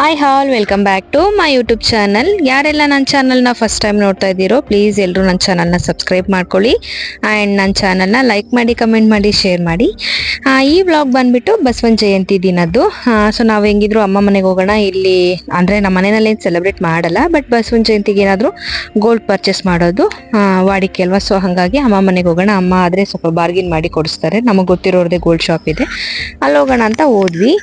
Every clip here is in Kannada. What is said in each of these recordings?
Hi all welcome back to my YouTube channel ಯಾರೆಲ್ಲ ನನ್ನ ಚಾನಲ್ನ ಫಸ್ಟ್ ಟೈಮ್ ನೋಡ್ತಾ ಇದ್ದೀರೋ ಪ್ಲೀಸ್ ಎಲ್ಲರೂ ನನ್ನ ಚಾನಲ್ನ ಸಬ್ಸ್ಕ್ರೈಬ್ ಮಾಡ್ಕೊಳ್ಳಿ. ಆ್ಯಂಡ್ ನನ್ನ ಚಾನಲ್ನ ಲೈಕ್ ಮಾಡಿ ಕಮೆಂಟ್ ಮಾಡಿ ಶೇರ್ ಮಾಡಿ. ಈ ವ್ಲಾಗ್ ಬಂದುಬಿಟ್ಟು ಬಸವನ ಜಯಂತಿ ದಿನದ್ದು. ಸೊ ನಾವು ಹೆಂಗಿದ್ರು ಅಮ್ಮ ಮನೆಗೆ ಹೋಗೋಣ. ಇಲ್ಲಿ ಅಂದರೆ ನಮ್ಮ ಮನೆಯಲ್ಲಿ ಏನು ಸೆಲೆಬ್ರೇಟ್ ಮಾಡಲ್ಲ ಬಟ್ ಬಸವನ ಜಯಂತಿಗೆ ಏನಾದರೂ ಗೋಲ್ಡ್ ಪರ್ಚೇಸ್ ಮಾಡೋದು ವಾಡಿಕೆ ಅಲ್ವಾ? ಸೊ ಹಾಗಾಗಿ ಅಮ್ಮ ಮನೆಗೆ ಹೋಗೋಣ. ಅಮ್ಮ ಆದರೆ ಸ್ವಲ್ಪ ಬಾರ್ಗಿನ್ ಮಾಡಿ ಕೊಡಿಸ್ತಾರೆ. ನಮಗೆ ಗೊತ್ತಿರೋರದೇ ಗೋಲ್ಡ್ ಶಾಪ್ ಇದೆ. ಅಲ್ಲಿ ಹೋಗೋಣ ಅಂತ ಹೋದ್ವಿ.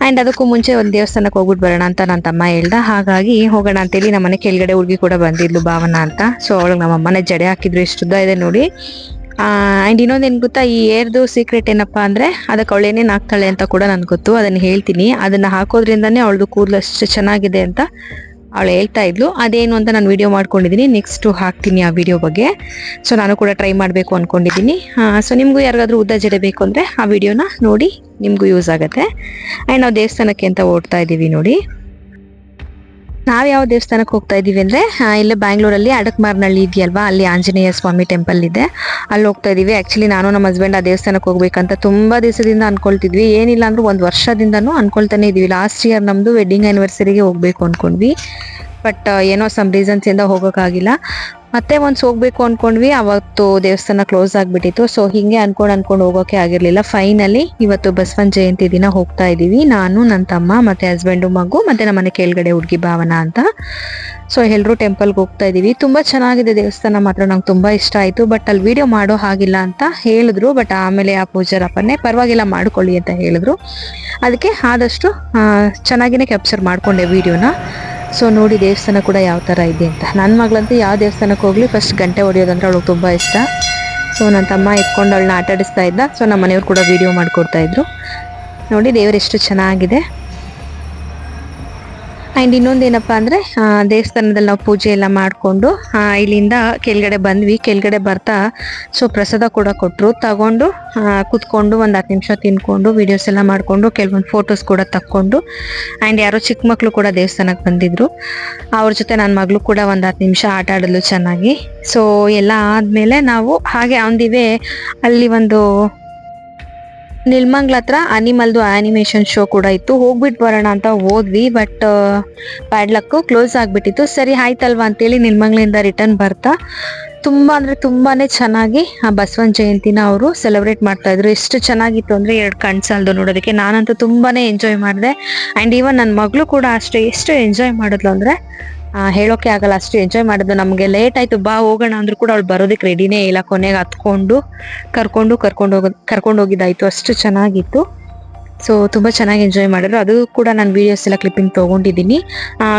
ಆ್ಯಂಡ್ ಅದಕ್ಕೂ ಮುಂಚೆ ಒಂದು ದೇವಸ್ಥಾನಕ್ಕೆ ಹೋಗ್ಬಿಟ್ಟು ಬರೋಣ ಅಂತ ನನ್ನ ತಮ್ಮ ಹೇಳ್ದ. ಹಾಗಾಗಿ ಹೋಗೋಣ ಅಂತೇಳಿ ನಮ್ಮ ಮನೆ ಕೆಳಗಡೆ ಹುಡುಗಿ ಕೂಡ ಬಂದಿದ್ಲು ಭಾವನ ಅಂತ. ಸೊ ಅವಳಿಗೆ ನಮ್ಮ ಅಮ್ಮನೇ ಜಡೆ ಹಾಕಿದ್ರು. ಎಷ್ಟು ಉದ್ದ ಇದೆ ನೋಡಿ. ಆ್ಯಂಡ್ ಇನ್ನೊಂದೇನು ಗೊತ್ತಾ? ಈ ಏರ್ದು ಸೀಕ್ರೆಟ್ ಏನಪ್ಪಾ ಅಂದರೆ ಅದಕ್ಕೆ ಅವಳು ಏನೇನು ಹಾಕ್ತಾಳೆ ಅಂತ ಕೂಡ ನನಗೆ ಗೊತ್ತು. ಅದನ್ನು ಹೇಳ್ತೀನಿ. ಅದನ್ನು ಹಾಕೋದ್ರಿಂದನೇ ಅವಳದು ಕೂದಲು ಅಷ್ಟು ಚೆನ್ನಾಗಿದೆ ಅಂತ ಅವಳು ಹೇಳ್ತಾ ಇದ್ಲು, ಅದೇನು ಅಂತ ನಾನು ವಿಡಿಯೋ ಮಾಡ್ಕೊಂಡಿದ್ದೀನಿ ನೆಕ್ಸ್ಟು ಹಾಕ್ತೀನಿ ಆ ವಿಡಿಯೋ ಬಗ್ಗೆ. ಸೊ ನಾನು ಕೂಡ ಟ್ರೈ ಮಾಡಬೇಕು ಅಂದ್ಕೊಂಡಿದ್ದೀನಿ ಸೊ ನಿಮಗೂ ಯಾರಿಗಾದರೂ ಉದ್ದ ಜಡೆ ಬೇಕು ಅಂದರೆ ಆ ವಿಡಿಯೋನ ನೋಡಿ ನಿಮಗೂ ಯೂಸ್ ಆಗುತ್ತೆ. ಆ್ಯಂಡ್ ನಾವು ದೇವಸ್ಥಾನಕ್ಕೆ ಅಂತ ಓಡ್ತಾ ಇದ್ದೀವಿ ನೋಡಿ. ನಾವು ಯಾವ ದೇವಸ್ಥಾನಕ್ಕೆ ಹೋಗ್ತಾ ಇದ್ದೀವಿ ಅಂದರೆ ಇಲ್ಲೇ ಬ್ಯಾಂಗ್ಳೂರಲ್ಲಿ ಅಡಕ್ಮಾರ್ನಳ್ಳಿ ಇದೆಯಲ್ವಾ? ಅಲ್ಲಿ ಆಂಜನೇಯ ಸ್ವಾಮಿ ಟೆಂಪಲ್ ಇದೆ. ಅಲ್ಲಿ ಹೋಗ್ತಾ ಇದೀವಿ. ಆಕ್ಚುಲಿ ನಾನು ನಮ್ಮ ಹಸ್ಬೆಂಡ್ ಆ ದೇವಸ್ಥಾನಕ್ಕೆ ಹೋಗ್ಬೇಕಂತ ತುಂಬಾ ದಿವಸದಿಂದ ಅನ್ಕೊಳ್ತಿದ್ವಿ. ಏನಿಲ್ಲ ಅಂದ್ರೆ ಒಂದು ವರ್ಷದಿಂದನೂ ಅನ್ಕೊಳ್ತಾನೆ ಇದೀವಿ. ಲಾಸ್ಟ್ ಇಯರ್ ನಮ್ದು ವೆಡ್ಡಿಂಗ್ ಆನಿವರ್ಸರಿಗೆ ಹೋಗ್ಬೇಕು ಅಂದ್ಕೊಂಡ್ವಿ ಬಟ್ ಏನೋ ಸಮ್ ರೀಸನ್ಸಿಂದ ಹೋಗೋಕ್ಕಾಗಿಲ್ಲ ಮತ್ತೆ ಒಂದ್ಸ್ ಹೋಗ್ಬೇಕು ಅನ್ಕೊಂಡ್ವಿ, ಅವತ್ತು ದೇವಸ್ಥಾನ ಕ್ಲೋಸ್ ಆಗಿಬಿಟ್ಟಿತ್ತು. ಸೊ ಹಿಂಗೆ ಅನ್ಕೊಂಡ್ ಅನ್ಕೊಂಡು ಹೋಗೋಕೆ ಆಗಿರ್ಲಿಲ್ಲ. ಫೈನಲಿ ಇವತ್ತು ಬಸವನ ಜಯಂತಿ ದಿನ ಹೋಗ್ತಾ ಇದ್ದೀವಿ. ನಾನು ನನ್ನ ತಮ್ಮ, ಮತ್ತೆ ಹಸ್ಬೆಂಡು ಮಗು, ಮತ್ತೆ ನಮ್ಮ ಮನೆ ಕೆಳಗಡೆ ಹುಡುಗಿ ಭಾವನ ಅಂತ. ಸೊ ಎಲ್ಲರೂ ಟೆಂಪಲ್ಗೆ ಹೋಗ್ತಾ ಇದ್ದೀವಿ. ತುಂಬ ಚೆನ್ನಾಗಿದೆ ದೇವಸ್ಥಾನ. ಮಾತ್ರ ನಂಗೆ ತುಂಬ ಇಷ್ಟ ಆಯಿತು. ಬಟ್ ಅಲ್ಲಿ ವಿಡಿಯೋ ಮಾಡೋ ಹಾಗಿಲ್ಲ ಅಂತ ಹೇಳಿದ್ರು. ಬಟ್ ಆಮೇಲೆ ಆ ಪೂಜಾರಪ್ಪನೇ ಪರವಾಗಿಲ್ಲ ಮಾಡ್ಕೊಳ್ಳಿ ಅಂತ ಹೇಳಿದ್ರು. ಅದಕ್ಕೆ ಆದಷ್ಟು ಚೆನ್ನಾಗಿನೇ ಕ್ಯಾಪ್ಚರ್ ಮಾಡ್ಕೊಂಡೆ ವಿಡಿಯೋನ ಸೊ ನೋಡಿ, ದೇವಸ್ಥಾನ ಕೂಡ ಯಾವ ಥರ ಇದೆ ಅಂತ. ನನ್ನ ಮಗಳಂತೂ ಯಾವ ದೇವಸ್ಥಾನಕ್ಕೆ ಹೋಗಲಿ ಫಸ್ಟ್ ಗಂಟೆ ಹೊಡೆಯೋದಂದ್ರೆ ಅವಳಿಗೆ ತುಂಬ ಇಷ್ಟ. ಸೊ ನನ್ನ ತಮ್ಮ ಎತ್ಕೊಂಡು ಅವಳನ್ನ ಆಟಾಡಿಸ್ತಾ ಇದ್ದ. ಸೊ ನಮ್ಮ ಮನೆಯವ್ರು ಕೂಡ ವಿಡಿಯೋ ಮಾಡಿಕೊಡ್ತಾ ಇದ್ರು. ನೋಡಿ, ದೇವರು ಎಷ್ಟು ಚೆನ್ನಾಗಿದೆ. ಆ್ಯಂಡ್ ಇನ್ನೊಂದೇನಪ್ಪ ಅಂದರೆ ದೇವಸ್ಥಾನದಲ್ಲಿ ನಾವು ಪೂಜೆ ಎಲ್ಲ ಮಾಡಿಕೊಂಡು ಇಲ್ಲಿಂದ ಕೆಳಗಡೆ ಬಂದ್ವಿ. ಕೆಳಗಡೆ ಬರ್ತಾ, ಸೊ ಪ್ರಸಾದ ಕೂಡ ಕೊಟ್ಟರು ತಗೊಂಡು ಕುತ್ಕೊಂಡು ಒಂದು ಹತ್ತು ನಿಮಿಷ ತಿನ್ಕೊಂಡು ವಿಡಿಯೋಸ್ ಎಲ್ಲ ಮಾಡಿಕೊಂಡು, ಕೆಲವೊಂದು ಫೋಟೋಸ್ ಕೂಡ ತಕ್ಕೊಂಡು ಆ್ಯಂಡ್ ಯಾರೋ ಚಿಕ್ಕ ಮಕ್ಕಳು ಕೂಡ ದೇವಸ್ಥಾನಕ್ಕೆ ಬಂದಿದ್ರು. ಅವ್ರ ಜೊತೆ ನನ್ನ ಮಗಳು ಕೂಡ ಒಂದು ಹತ್ತು ನಿಮಿಷ ಆಟ ಆಡಲು ಚೆನ್ನಾಗಿ. ಸೊ ಎಲ್ಲ ಆದಮೇಲೆ ನಾವು ಹಾಗೆ ಅವನಿವೆ ಅಲ್ಲಿ ಒಂದು ನಿಲ್ಮಂಗ್ಲ ಹತ್ರ ಅನಿಮಲ್ದು ಆನಿಮೇಷನ್ ಶೋ ಕೂಡ ಇತ್ತು. ಹೋಗ್ಬಿಟ್ಟು ಬರೋಣ ಅಂತ ಹೋದ್ವಿ ಬಟ್ ಪ್ಯಾಡ್ಲಕ್ಕು ಕ್ಲೋಸ್ ಆಗ್ಬಿಟ್ಟಿತ್ತು. ಸರಿ, ಆಯ್ತಲ್ವಾ ಅಂತೇಳಿ ನಿಲ್ಮಂಗ್ಲಿಂದ ರಿಟರ್ನ್ ಬರ್ತಾ, ತುಂಬ ಅಂದರೆ ತುಂಬಾನೇ ಚೆನ್ನಾಗಿ ಆ ಬಸವನ್ ಜಯಂತಿನ ಅವರು ಸೆಲೆಬ್ರೇಟ್ ಮಾಡ್ತಾ ಇದ್ರು. ಎಷ್ಟು ಚೆನ್ನಾಗಿತ್ತು ಅಂದರೆ ಎರಡು ಕಣ್ಸಲ್ದು ನೋಡೋದಕ್ಕೆ. ನಾನಂತೂ ತುಂಬಾನೇ ಎಂಜಾಯ್ ಮಾಡಿದೆ. ಆ್ಯಂಡ್ ಈವನ್ ನನ್ನ ಮಗಳು ಕೂಡ ಅಷ್ಟೇ, ಎಷ್ಟು ಎಂಜಾಯ್ ಮಾಡಿದ್ಲು ಅಂದರೆ ಹೇಳೋಕೆ ಆಗಲ್ಲ, ಅಷ್ಟು ಎಂಜಾಯ್ ಮಾಡಿದ್ದು. ನಮಗೆ ಲೇಟ್ ಆಯ್ತು, ಬಾ ಹೋಗೋಣ ಅಂದ್ರು ಕೂಡ ಅವ್ಳು ಬರೋದಕ್ಕೆ ರೆಡಿನೇ ಇಲ್ಲ. ಕೊನೆಗೆ ಹತ್ಕೊಂಡು, ಕರ್ಕೊಂಡು ಕರ್ಕೊಂಡು ಹೋಗೋದು ಕರ್ಕೊಂಡು ಹೋಗಿದ್ದಾಯ್ತು. ಅಷ್ಟು ಚೆನ್ನಾಗಿತ್ತು. ಸೊ ತುಂಬ ಚೆನ್ನಾಗಿ ಎಂಜಾಯ್ ಮಾಡಿದ್ರು. ಅದು ಕೂಡ ನಾನು ವೀಡಿಯೋಸ್ ಎಲ್ಲ ಕ್ಲಿಪ್ಪಿಂಗ್ ತೊಗೊಂಡಿದ್ದೀನಿ.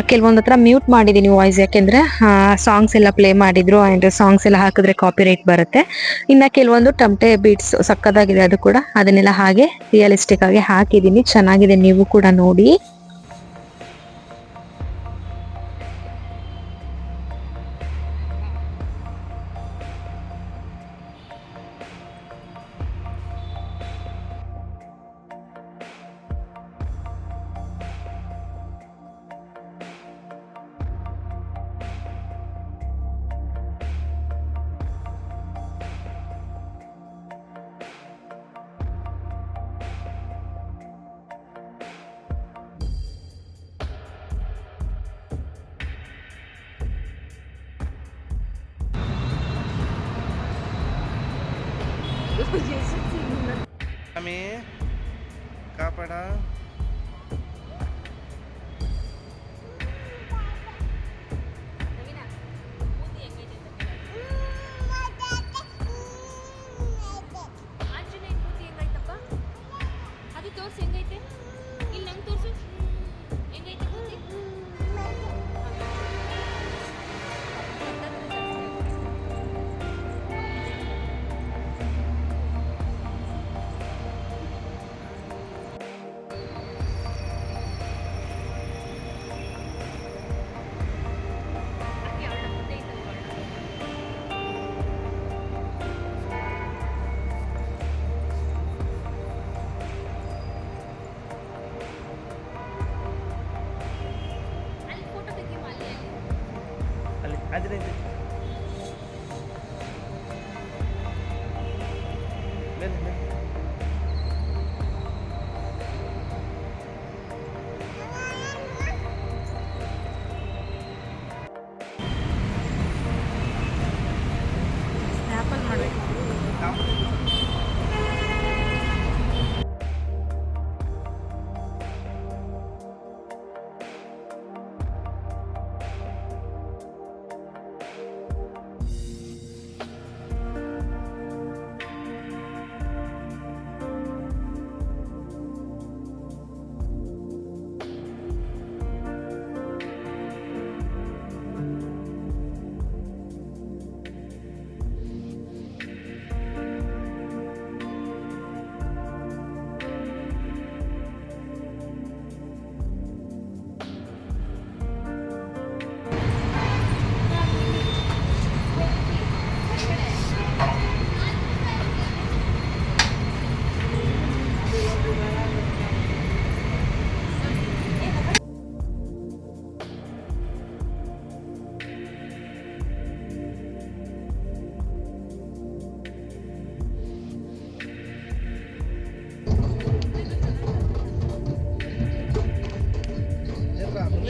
ಕೆಲವೊಂದು ಹತ್ರ ಮ್ಯೂಟ್ ಮಾಡಿದ್ದೀನಿ ವಾಯ್ಸ್ ಯಾಕೆಂದರೆ ಸಾಂಗ್ಸ್ ಎಲ್ಲ ಪ್ಲೇ ಮಾಡಿದ್ರು ಆ್ಯಂಡ್ ಸಾಂಗ್ಸ್ ಎಲ್ಲ ಹಾಕಿದ್ರೆ ಕಾಪಿ ರೈಟ್ ಬರುತ್ತೆ. ಇನ್ನು ಕೆಲವೊಂದು ಟಮಟೆ ಬೀಟ್ಸ್ ಸಕ್ಕದಾಗಿದೆ ಅದು ಕೂಡ. ಅದನ್ನೆಲ್ಲ ಹಾಗೆ ರಿಯಲಿಸ್ಟಿಕ್ ಆಗಿ ಹಾಕಿದ್ದೀನಿ. ಚೆನ್ನಾಗಿದೆ ನೀವು ಕೂಡ ನೋಡಿ. টাটা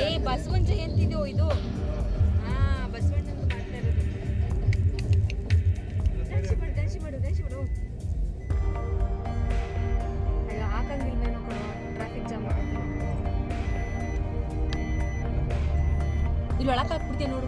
ಏ, ಬಸವನ ಜಯಂತಿದು ಇದು? ಹಾ, ಬಸವಣ್ಣಂದು ಮಾಡ್ತಾ ಇರೋದು. ಗಣಸಿ ಮಾಡು ಗಣಸಿ ಮಾಡು ಗಣಸಿ ಮಾಡು. ಅಯ್ಯೋ ಹಾಕಂಗಿಲ್ವೇನೋ ಕಣೋ ಟ್ರಾಫಿಕ್ ಜಾಮ್ ಇಲ್ಲಿ ಒಳಗೆ ನೋಡು.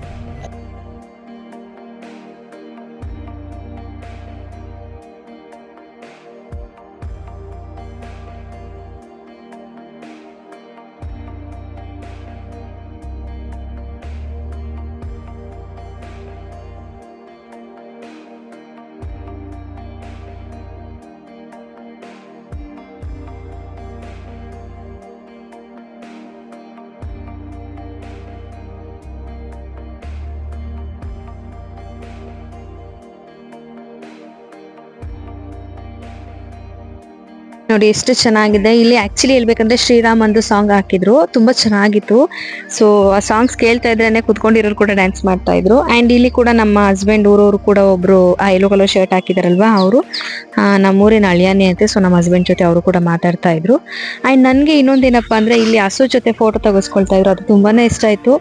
ನೋಡಿ ಎಷ್ಟು ಚೆನ್ನಾಗಿದೆ. ಇಲ್ಲಿ ಆಕ್ಚುಲಿ ಹೇಳ್ಬೇಕಂದ್ರೆ ಶ್ರೀರಾಮ್ ಒಂದು ಸಾಂಗ್ ಹಾಕಿದ್ರು. ತುಂಬಾ ಚೆನ್ನಾಗಿತ್ತು. ಸೊ ಆ ಸಾಂಗ್ಸ್ ಕೇಳ್ತಾ ಇದ್ರೇನೆ ಕುತ್ಕೊಂಡಿರೋರು ಕೂಡ ಡ್ಯಾನ್ಸ್ ಮಾಡ್ತಾ ಇದ್ರು. ಅಂಡ್ ಇಲ್ಲಿ ಕೂಡ ನಮ್ಮ ಹಸ್ಬೆಂಡ್ ಊರವರು ಕೂಡ ಒಬ್ರು, ಆ ಕಲರ್ ಶರ್ಟ್ ಹಾಕಿದಾರಲ್ವಾ ಅವರು? ನಮ್ಮೂರಿನ ಅಳಿಯಾನೆ ಅಂತೆ. ಸೊ ನಮ್ಮ ಹಸ್ಬೆಂಡ್ ಜೊತೆ ಅವರು ಕೂಡ ಮಾತಾಡ್ತಾ ಇದ್ರು. ಅಂಡ್ ನನಗೆ ಇನ್ನೊಂದೇನಪ್ಪ ಅಂದ್ರೆ ಇಲ್ಲಿ ಹಸು ಜೊತೆ ಫೋಟೋ ತೆಗೆಸ್ಕೊಳ್ತಾ ಇದ್ರು. ಅದು ತುಂಬಾನೇ ಇಷ್ಟ ಆಯ್ತು.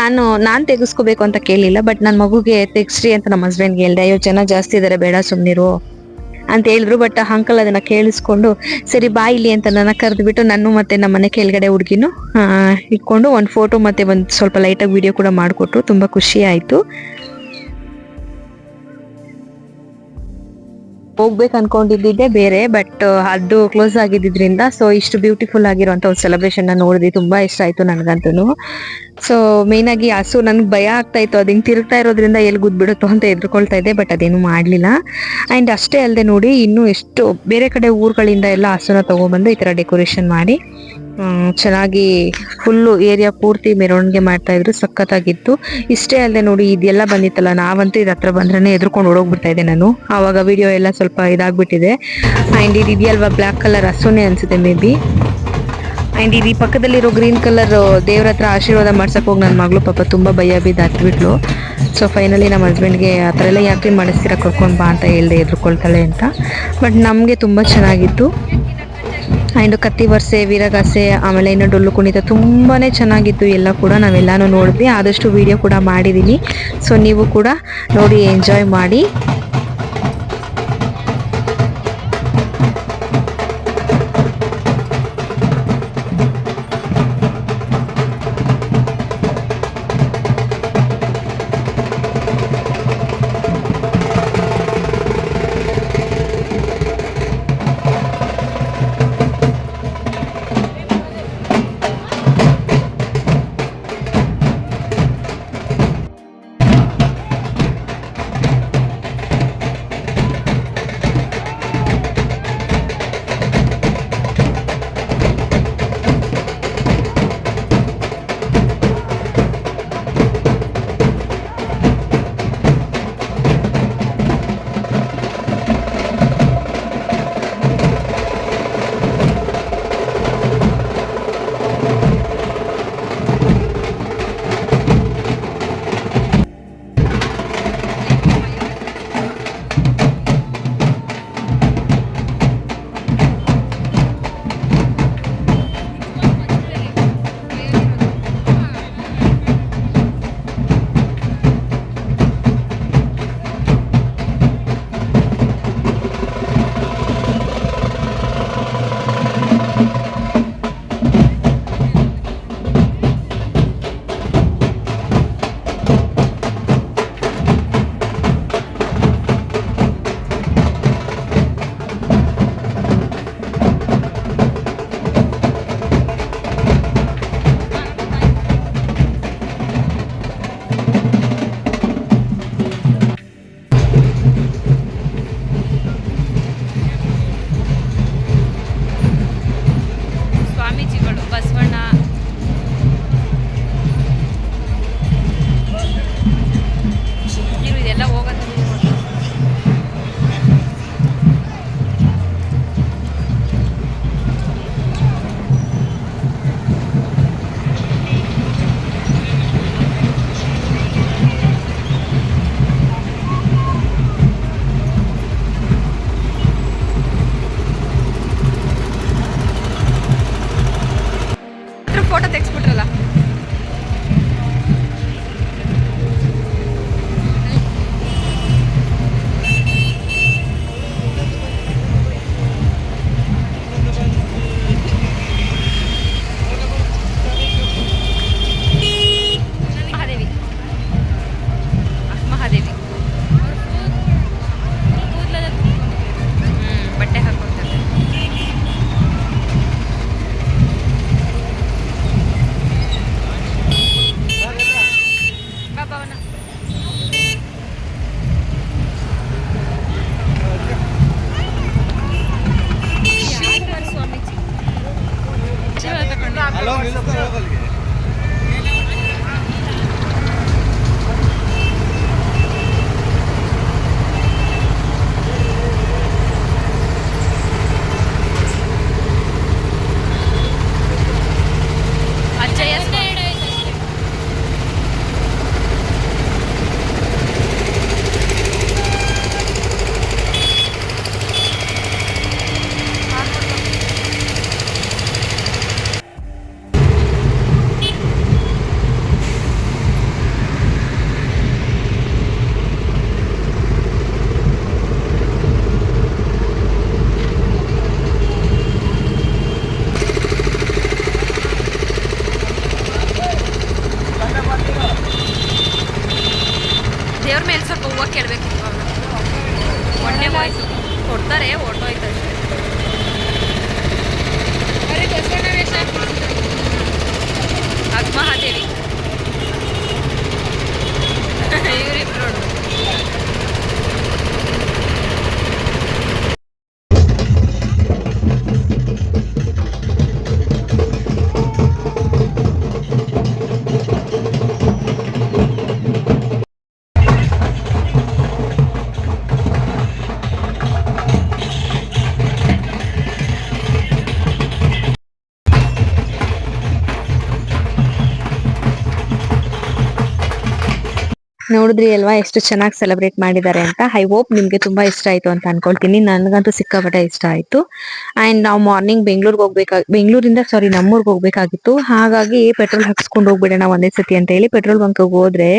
ನಾನು ನಾನು ತೆಗೆಸ್ಕೋಬೇಕು ಅಂತ ಕೇಳಿಲ್ಲ ಬಟ್ ನನ್ನ ಮಗುಗೆ ತೆಗ್ಸ್ರಿ ಅಂತ ನಮ್ಮ ಹಸ್ಬೆಂಡ್ಗೆ ಹೇಳ್ದೆ, ಅಯ್ಯೋ, ಜನ ಜಾಸ್ತಿ ಇದ್ದಾರೆ ಬೇಡ ಸುಮ್ನಿರು. ಅಂತ ಹೇಳಿದ್ರು. ಬಟ್ ಅಂಕಲ್ ಅದನ್ನ ಕೇಳಿಸ್ಕೊಂಡು, ಸರಿ ಬಾ ಇಲ್ಲಿ ಅಂತ ನನ್ನ ಕರೆದ್ಬಿಟ್ಟು ನಾನು ಮತ್ತೆ ನಮ್ಮ ಮನೆ ಕೆಳಗಡೆ ಹುಡುಗಿನೂ ಇಟ್ಕೊಂಡು ಒಂದು ಫೋಟೋ ಮತ್ತೆ ಒಂದು ಸ್ವಲ್ಪ ಲೈಟಾಗಿ ವಿಡಿಯೋ ಕೂಡ ಮಾಡಿಕೊಟ್ರು. ತುಂಬಾ ಖುಷಿ ಆಯ್ತು. ಹೋಗ್ಬೇಕು ಅನ್ಕೊಂಡಿದ್ದಿದ್ದೆ ಬೇರೆ ಬಟ್ ಅದು ಕ್ಲೋಸ್ ಆಗಿದ್ದಿದ್ರಿಂದ ಸೊ ಇಷ್ಟು ಬ್ಯೂಟಿಫುಲ್ ಆಗಿರುವಂತ ಒಂದು ಸೆಲೆಬ್ರೇಷನ್ ನೋಡಿದ್ವಿ ತುಂಬಾ ಇಷ್ಟ ಆಯ್ತು ನನಗಂತೂ ಸೊ ಮೇನ್ ಆಗಿ ಹಸು ನನ್ಗೆ ಭಯ ಆಗ್ತಾ ಇತ್ತು. ಅದು ಹಿಂಗೆ ತಿರುಗ್ತಾ ಇರೋದ್ರಿಂದ ಎಲ್ಲಿ ಗುದ್ಬಿಡುತ್ತೋ ಅಂತ ಎದ್ಕೊಳ್ತಾ ಇದ್ದೆ ಬಟ್ ಅದೇನು ಮಾಡಲಿಲ್ಲ. ಅಂಡ್ ಅಷ್ಟೇ ಅಲ್ಲದೆ ನೋಡಿ, ಇನ್ನು ಎಷ್ಟು ಬೇರೆ ಕಡೆ ಊರುಗಳಿಂದ ಎಲ್ಲ ಹಸುನ ತಗೊಂಡ್ಬಂದು ಈ ತರ ಡೆಕೋರೇಷನ್ ಮಾಡಿ ಚೆನ್ನಾಗಿ ಫುಲ್ಲು ಏರಿಯಾ ಪೂರ್ತಿ ಮೆರವಣಿಗೆ ಮಾಡ್ತಾ ಇದ್ರು, ಸಖತ್ತಾಗಿತ್ತು. ಇಷ್ಟೇ ಅಲ್ಲದೆ ನೋಡಿ, ಇದೆಲ್ಲ ಬಂದಿತ್ತಲ್ಲ, ನಾವಂತೂ ಇದ್ರ ಹತ್ರ ಬಂದ್ರೆ ಎದ್ರುಕೊಂಡು ಓಡೋಗ್ಬಿಡ್ತಾ ಇದ್ದೆ ನಾನು. ಆವಾಗ ವಿಡಿಯೋ ಎಲ್ಲ ಸ್ವಲ್ಪ ಇದಾಗ್ಬಿಟ್ಟಿದೆ. ಆ್ಯಂಡ್ ಇದು ಇದೆಯಲ್ವಾ ಬ್ಲ್ಯಾಕ್ ಕಲರ್ ಹಸುನೇ ಅನ್ಸುತ್ತೆ ಮೇ ಬಿ ಆ್ಯಂಡ್ ಇದು ಈ ಪಕ್ಕದಲ್ಲಿರೋ ಗ್ರೀನ್ ಕಲರ್ ದೇವ್ರ ಹತ್ರ ಆಶೀರ್ವಾದ ಮಾಡ್ಸಕ್ಕೆ ಹೋಗಿ ನನ್ನ ಮಗಳು ಪಾಪ ತುಂಬ ಭಯ ಬಿದ್ದು ಹತ್ಬಿಟ್ಲು. ಸೊ ಫೈನಲಿ ನಮ್ಮ ಹಸ್ಬೆಂಡ್ಗೆ ಆ ಥರ ಎಲ್ಲ ಯಾಕೆ ಮಾಡಿಸ್ತೀರಾ, ಕರ್ಕೊಂಡು ಬಾ ಅಂತ ಹೇಳ್ದೆ, ಎದ್ರುಕೊಳ್ತಾಳೆ ಅಂತ. ಬಟ್ ನಮಗೆ ತುಂಬ ಚೆನ್ನಾಗಿತ್ತು. ಆ್ಯಂಡ್ ಕತ್ತಿ ವರ್ಸೆ ವೀರಗಾಸೆ, ಆಮೇಲೆ ಇನ್ನು ಡೊಳ್ಳು ಕುಣಿತ ತುಂಬಾ ಚೆನ್ನಾಗಿತ್ತು. ಎಲ್ಲ ಕೂಡ ನಾವೆಲ್ಲನೂ ನೋಡಿದ್ವಿ. ಆದಷ್ಟು ವಿಡಿಯೋ ಕೂಡ ಮಾಡಿದ್ದೀನಿ ಸೊ ನೀವು ಕೂಡ ನೋಡಿ ಎಂಜಾಯ್ ಮಾಡಿ. ನೋಡಿದ್ರಿ ಅಲ್ವಾ? ಎಷ್ಟು ಚೆನ್ನಾಗಿ ಸೆಲೆಬ್ರೇಟ್ ಮಾಡಿದ್ದಾರೆ ಅಂತ. ಐ ಹೋಪ್ ನಿಮ್ಗೆ ತುಂಬಾ ಇಷ್ಟ ಆಯ್ತು ಅಂತ ಅನ್ಕೊಳ್ತೀನಿ. ನನಗಂತೂ ಸಿಕ್ಕಾಪಟ್ಟೆ ಇಷ್ಟ ಆಯ್ತು. ಅಂಡ್ ನಾವು ಮಾರ್ನಿಂಗ್ ಬೆಂಗಳೂರಿಗೆ ಹೋಗ್ಬೇಕಾ, ಬೆಂಗಳೂರಿಂದ ಸಾರಿ ನಮ್ಮೂರ್ಗೆ ಹೋಗ್ಬೇಕಾಗಿತ್ತು. ಹಾಗಾಗಿ ಪೆಟ್ರೋಲ್ ಹಾಕ್ಸ್ಕೊಂಡು ಹೋಗ್ಬಿಡೋಣ ಒಂದೇ ಸತಿ ಅಂತ ಹೇಳಿ ಪೆಟ್ರೋಲ್ ಬಂಕ್ ಹೋದ್ರೆ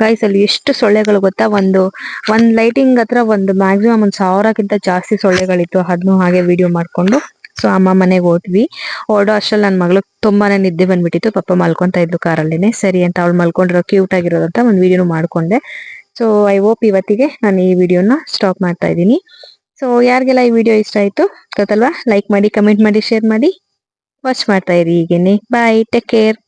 ಗೈಸ್ ಅಲ್ಲಿ ಎಷ್ಟು ಸೊಳ್ಳೆಗಳು ಗೊತ್ತಾ? ಒಂದು, ಒಂದ್ ಲೈಟಿಂಗ್ ಹತ್ರ ಒಂದು ಮ್ಯಾಕ್ಸಿಮಮ್ ಒಂದ್ ಸಾವಿರಕ್ಕಿಂತ ಜಾಸ್ತಿ ಸೊಳ್ಳೆಗಳಿತ್ತು. ಅದನ್ನು ಹಾಗೆ ವಿಡಿಯೋ ಮಾಡ್ಕೊಂಡು. ಸೊ ಅಮ್ಮ ಮನೆಗೆ ಹೋದ್ವಿ. ಹೊರಡೋ ಅಷ್ಟ್ರಲ್ಲಿ ನನ್ನ ಮಗಳು ತುಂಬಾನೇ ನಿದ್ದೆ ಬಂದ್ಬಿಟ್ಟಿತ್ತು. ಪಾಪ ಮಲ್ಕೊಂತ ಇದ್ಲು ಕಾರಲ್ಲೇನೆ. ಸರಿ ಅಂತ ಅವಳು ಮಲ್ಕೊಂಡಿರೋ ಕ್ಯೂಟ್ ಆಗಿರೋದಂತ ಒಂದು ವಿಡಿಯೋನು ಮಾಡ್ಕೊಂಡೆ. ಸೊ ಐ ಹೋಪ್ ಇವತ್ತಿಗೆ ನಾನು ಈ ವಿಡಿಯೋನ ಸ್ಟಾಪ್ ಮಾಡ್ತಾ ಇದ್ದೀನಿ. ಸೊ ಯಾರಿಗೆಲ್ಲ ಈ ವಿಡಿಯೋ ಇಷ್ಟ ಆಯ್ತು ಗೊತ್ತಲ್ವಾ? ಲೈಕ್ ಮಾಡಿ ಕಮೆಂಟ್ ಮಾಡಿ ಶೇರ್ ಮಾಡಿ. ವಾಚ್ ಮಾಡ್ತಾ ಇರಿ ಈಗೇನೆ. Bye take care